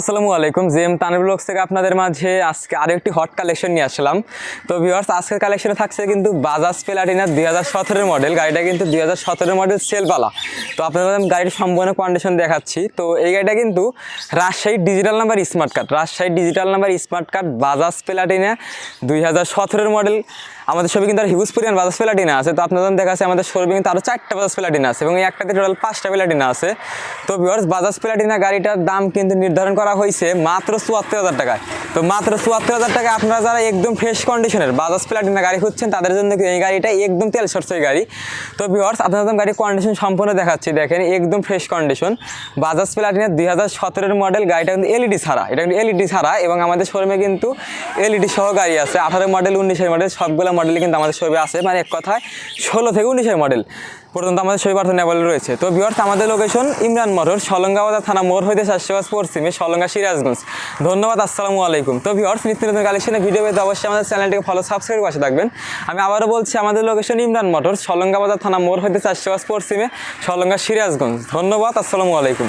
আসসালামু আলাইকুম। জেম তানভীর ব্লগস থেকে আপনাদের মাঝে আজকে আরও একটি হট কালেকশন নিয়ে আসলাম। তো ভিউয়ার্স আজকের কালেকশনে থাকছে কিন্তু বাজাজ প্লাটিনার দুই হাজার সতেরোর মডেল গাড়িটা কিন্তু দুই হাজার সতেরোর মডেল সেলপালা তো আপনাদের আমি গাড়ির সম্পূর্ণ কন্ডিশন দেখাচ্ছি। তো এই গাড়িটা কিন্তু Rajshahi digital number smart card Rajshahi digital number smart card Bajaj Platina দুই হাজার সতেরোর মডেল আমাদের ছবি কিন্তু আর হিউজ পরিমাণ বাজাজ প্লাটিনা আছে। তো আপনাদের দেখাচ্ছে, আমাদের শোরুমে কিন্তু আরও চারটা বাজাজ প্লাটিনা আছে এবং এই একটাতে টোটাল পাঁচটা প্লাটিনা আছে। তো ভিউয়ার্স বাজাজ প্লাটিনা গাড়িটার দাম কিন্তু নির্ধারণ করা হয়েছে মাত্র চুয়াত্তর হাজার টাকায়। তো মাত্র চুয়াত্তর হাজার টাকায় আপনারা যারা একদম ফ্রেশ কন্ডিশনের বাজাজ প্লাটিনা গাড়ি খুঁজছেন, তাদের জন্য এই গাড়িটা একদম তেল সরষের গাড়ি। তো ভিউয়ার্স আপনাদের গাড়ির কন্ডিশন সম্পূর্ণ দেখাচ্ছি। দেখেন, একদম ফ্রেশ কন্ডিশন বাজাজ প্লাটিনা দুই হাজার সতেরোর মডেল গাড়িটা কিন্তু এলইডি ছাড়া। এটা কিন্তু এলইডি ছাড়া এবং আমাদের শোরুমে কিন্তু এলইডি সহ গাড়ি আছে। আঠারো মডেল উনিশের মডেল সবগুলো মডেলই কিন্তু আমাদের শোরুমে আছে। মানে এক কথায় ষোলো থেকে উনিশের মডেল পর্যন্ত আমাদের পার্থন অ্যাভেলেবল রয়েছে। তো বিহার আমাদের লোকেশন ইমরান মোটর সলঙ্গাবাজার থানা মোর হইতে চাষবাস পশ্চিমে সলঙ্গা সিরাজগঞ্জ। ধন্যবাদ, আসসালামু আলাইকুম। তো ভিওর্স নিত্য নতুন কালেকশনে ভিডিও পেতে অবশ্যই আমাদের চ্যানেলটিকে ফলো সাবস্ক্রাইব পাশে থাকবেন। আমি আবারও বলছি, আমাদের লোকেশন ইমরান মোটর সলঙ্গাবাজার থানা মোর হইতে চাষবাস পশ্চিমে সলঙ্গা সিরাজগঞ্জ। ধন্যবাদ, আসসালামু আলাইকুম।